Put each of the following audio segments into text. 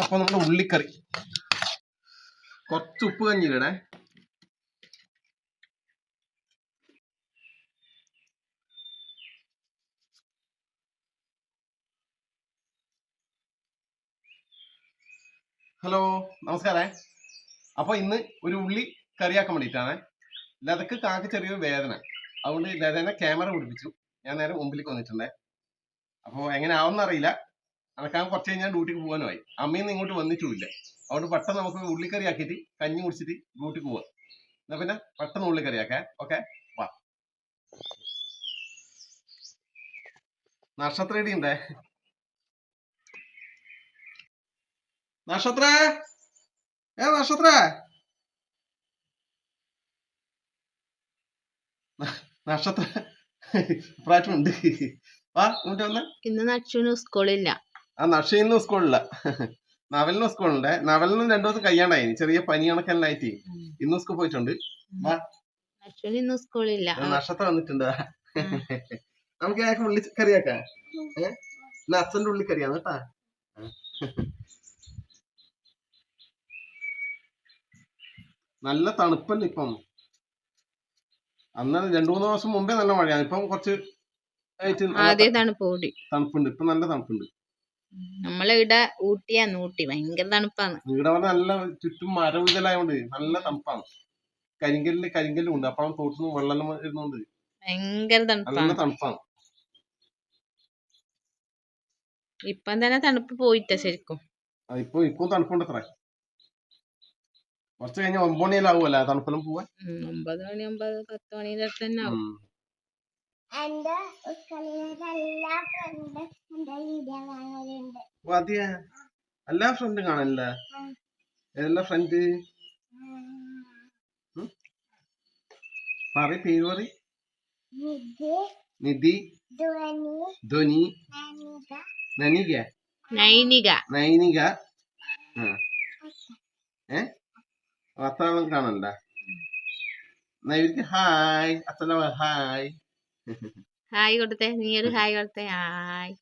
അപ്പൊ നമ്മുടെ ഉള്ളിക്കറി. കുറച്ച് ഉപ്പ് കഞ്ഞിയിടേ ഹലോ നമസ്കാരേ. അപ്പൊ ഇന്ന് ഒരു ഉള്ളി കറിയാക്കാൻ വേണ്ടിയിട്ടാണ്. ലതക്ക് കാക്ക് ചെറിയൊരു വേദന. അതുകൊണ്ട് ലതനെ ക്യാമറ പിടിപ്പിച്ചു. ഞാൻ നേരെ മുമ്പിലേക്ക് വന്നിട്ടുണ്ടേ. അപ്പോൾ എങ്ങനെ ആവുമെന്ന് അറിയില്ല അനക്കാൻ കുറച്ച് കഴിഞ്ഞാൽ ഡ്യൂട്ടിക്ക് പോകാനുമായി അമ്മയും ഇങ്ങോട്ട് വന്നിട്ടുമില്ല. അതുകൊണ്ട് പെട്ടെന്ന് നമുക്ക് ഉള്ളിക്കറി ആക്കിയിട്ട് കഞ്ഞി കുടിച്ചിട്ട് ഡ്യൂട്ടിക്ക് പോവാം. എന്നാ പിന്നെ പെട്ടെന്ന് ഉള്ളിക്കറി ആക്കാൻ ഓക്കെ വാ. നക്ഷത്ര ഇടി ഉണ്ടേ നക്ഷത്ര? ഏ നക്ഷത്ര? നക്ഷത്ര. പ്രാറ്റുണ്ട് വാ ഇങ്ങോട്ട് വന്നേ. ഇന്ന് നച്ചുവിന് സ്കൂളില്ല. ആ നഷീലിന് സ്കൂളില്ല. നവലിന് സ്കൂളുണ്ട് നവലിനും രണ്ടു ദിവസം കഴിയാണ്ടായി ചെറിയ പനി കണക്കെല്ലായിട്ട് ഇന്ന് സ്കൂൾ പോയിട്ടുണ്ട്. സ്കൂളില്ല. നക്ഷത്രം വന്നിട്ടുണ്ട്. നമുക്ക് അയാൾക്ക് ഉള്ളി കറിയാക്കാം ഏഹ് അച്ഛന്റെ ഉള്ളി കറിയാണ് കേട്ടാ. നല്ല തണുപ്പല്ല ഇപ്പം? അന്ന് രണ്ടു മൂന്ന് ദിവസം മുമ്പേ നല്ല മഴയാണ്. ഇപ്പം കുറച്ച് തണുപ്പുണ്ട്. ഇപ്പൊ നല്ല തണുപ്പുണ്ട്. നമ്മളെ ഇവിടെ ഊട്ടിയാന്ന് ഊട്ടി ഭയങ്കര തണുപ്പാണ്. ഇവിടെ നല്ല ചുറ്റും മരവിതലായോണ്ട് നല്ല തണുപ്പാണ്. കരിങ്കല്ല് കരിങ്കല്ലും ഉണ്ട്. അപ്പം തോട്ടുനിന്ന് വെള്ളം വരുന്നോണ്ട് ഭയങ്കര നല്ല തണുപ്പാണ്. തണുപ്പാണ് ഇപ്പം തന്നെ തണുപ്പ് പോയിട്ടാ ശരിക്കും. ഇപ്പൊ ഇപ്പൊ തണുപ്പുണ്ട് അത്ര കുറച്ച് കഴിഞ്ഞ ഒമ്പത് മണിയിലാവുമല്ലേ തണുപ്പെല്ലാം പോവാൻ? ഒമ്പത് മണി ഒമ്പത് പത്ത് മണി തന്നെ ആവും. എന്റെ എല്ലാ ഫ്രണ്ട് എന്റെ വീഡിയോ കാണലുണ്ട്. ഓ, അതെയാ എല്ലാ ഫ്രണ്ടും കാണാനില്ല എല്ലാ ഫ്രണ്ട് പറ പേര് പറ നിധി ധ്വനി നനിക. നനിക. നൈനിക. ഏ? അത്താളും കാണണ്ട ഇവർക്ക് ഹായ്. അച്ഛന ഹായ്. ഹായ് കൊടുത്തേ. നീ ഒരു ഹായ് കൊടുത്തേ. ഹായ്.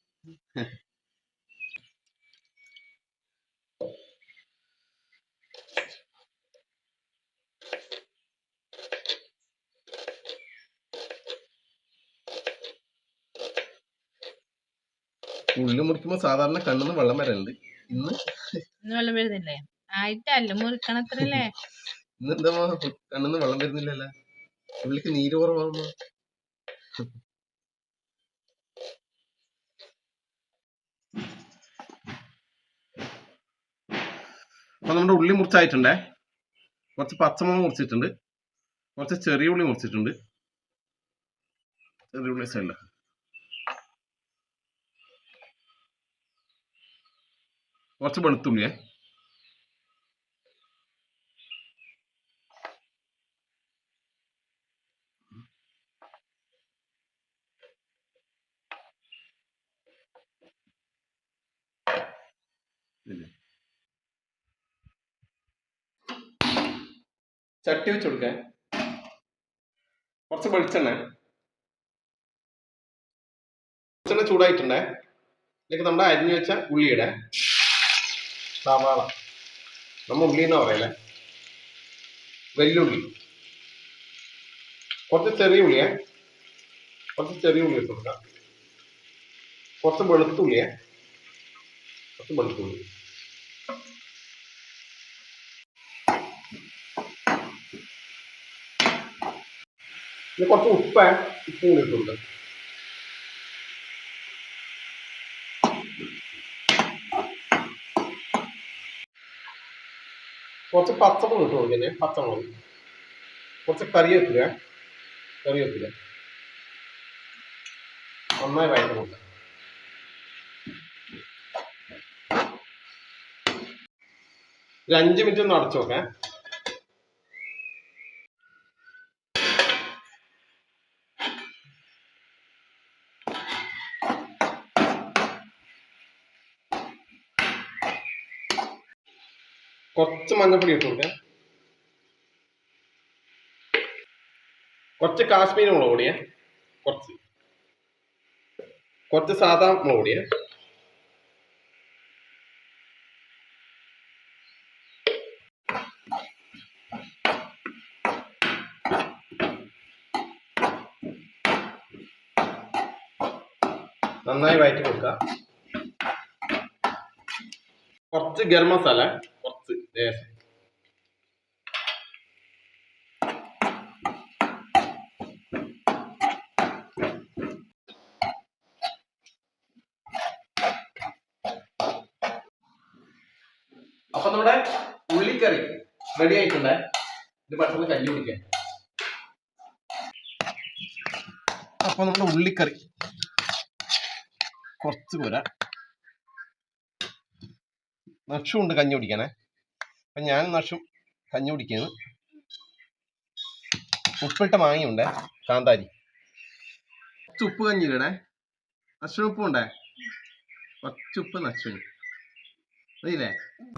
ഉള്ളി മുറിക്കുമ്പോ സാധാരണ കണ്ണിന്ന് വെള്ളം വരണ്ട് ഇന്ന് ഇന്ന് വെള്ളം വരുന്നില്ലേ? ആയിട്ടല്ല മുറിക്കണത്രല്ലേ? ഇന്ന് എന്താ കണ്ണിന്ന് വെള്ളം വരുന്നില്ലല്ലോ. ഉള്ളിക്ക് നീര് കുറവാകുന്നു അപ്പൊ നമ്മുടെ ഉള്ളി മുറിച്ചായിട്ടുണ്ടേ. കുറച്ച് പച്ചമുളക് മുറിച്ചിട്ടുണ്ട്. കുറച്ച് ചെറിയ ഉള്ളി മുറിച്ചിട്ടുണ്ട്. ചെറിയ ഉള്ളി സൈഡിൽ കുറച്ച് വെളുത്തുള്ളിയേ. ചട്ടി വെച്ച് കൊടുക്കാൻ കുറച്ച് വെളിച്ചെണ്ണ. വെളിച്ചെണ്ണ ചൂടായിട്ടുണ്ടേ. ഇതിലേക്ക് നമ്മുടെ അരിഞ്ഞു വെച്ച ഉള്ളിയുടെ സവാള. നമ്മ ഉള്ളി എന്ന് പറയല്ലേ വെല്ലുള്ളി. കുറച്ച് ചെറിയ ഉള്ളിയെ കുറച്ച് ചെറിയ ഉള്ളി ഇട്ട് കൊടുക്കാം. കുറച്ച് വെളുത്തുള്ളിയെ കുറച്ച് വെളുത്തുള്ളി പിന്നെ കുറച്ച് ഉപ്പ് ഉപ്പ് കൂടി ഇട്ടുണ്ട്. കുറച്ച് പച്ചമുളക് ഇട്ട് കൊടുക്കുന്നേ പച്ചമുളക്. കുറച്ച് കറിവേപ്പില കറിവേപ്പില. നന്നായി വഴറ്റുന്നുണ്ട് ഒരു അഞ്ച് മിനിറ്റ് ഒന്ന് അടച്ചു നോക്കാം. കുറച്ച് മഞ്ഞപ്പൊടി ഇട്ട് കുറച്ച് കാശ്മീരി മുളക് പൊടിയെ. കുറച്ച്. കുറച്ച് സാധാ മുളക് പൊടിയെ. നന്നായി വയറ്റി കൊടുക്കുക കുറച്ച് ഗരം മസാല. ലേശം അപ്പൊ നമ്മുടെ ഉള്ളിക്കറി റെഡി ആയിട്ടുണ്ട്. ഇത് പെട്ടെന്ന് കല്ലി പിടിക്കാൻ അപ്പൊ നമ്മുടെ ഉള്ളിക്കറി. കുറച്ച് പോരാ. നക്ഷുണ്ട് കഞ്ഞി കുടിക്കാനേ. അപ്പൊ ഞാൻ നഷും കഞ്ഞി കുടിക്കുന്നു. ഉപ്പിട്ട മാങ്ങയുണ്ട്. കാന്താരി. ഉപ്പ് കഞ്ഞി നഷും ഉപ്പും ഉണ്ടേ കുറച്ച് ഉപ്പ് നഷും മതിയില്ലേ?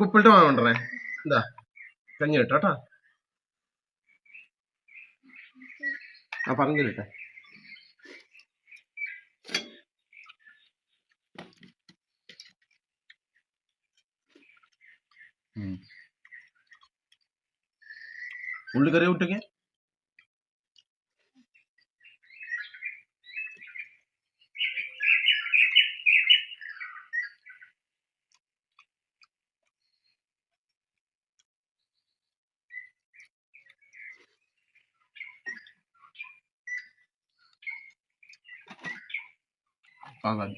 ഉപ്പിട്ട് മാങ്ങ ഉണ്ടേ എന്താ കഞ്ഞി കിട്ടോ കേട്ടോ. ആ പറഞ്ഞു കേട്ടെ ഉള്ളിക്കറി വിട്ടൊക്കെ കാന്താരി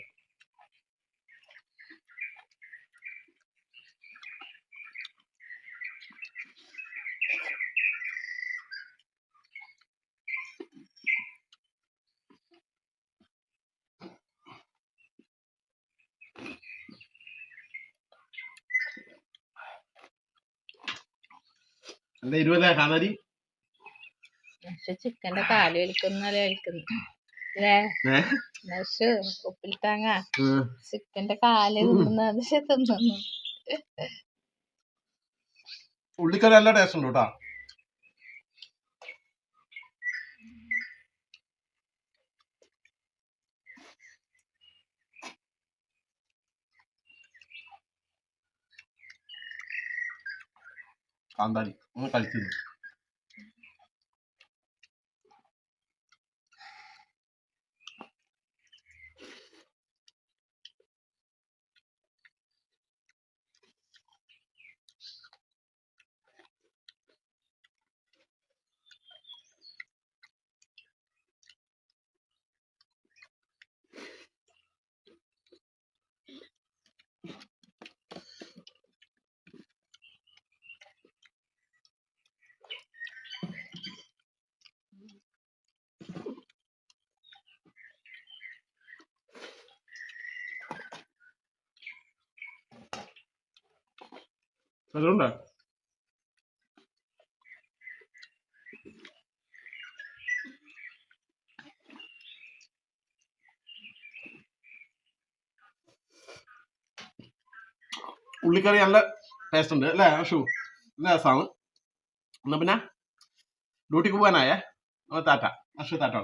എന്താ പക്ഷെ ചിക്കന്റെ കാൽ വലിക്കുന്ന. വലിക്കുന്നു ചിക്കന്റെ കാൽ തിന്നുന്നത് തിന്നുന്നു. ഉള്ളിക്കറി നല്ല ടേസ്റ്റ് ഉണ്ട് കേട്ടോ. കാന്താരി. ഒന്ന് കഴിച്ചത് അതുകൊണ്ടാ. ഉള്ളിക്കറി നല്ല ടേസ്റ്റ് ഉണ്ട് അല്ലേ ഷൂ നല്ല രസമാണ് എന്നാ പിന്നെ? ഡ്യൂട്ടിക്ക് പോകാനായേ? നമ്മൾ താറ്റ അഷു താറ്റ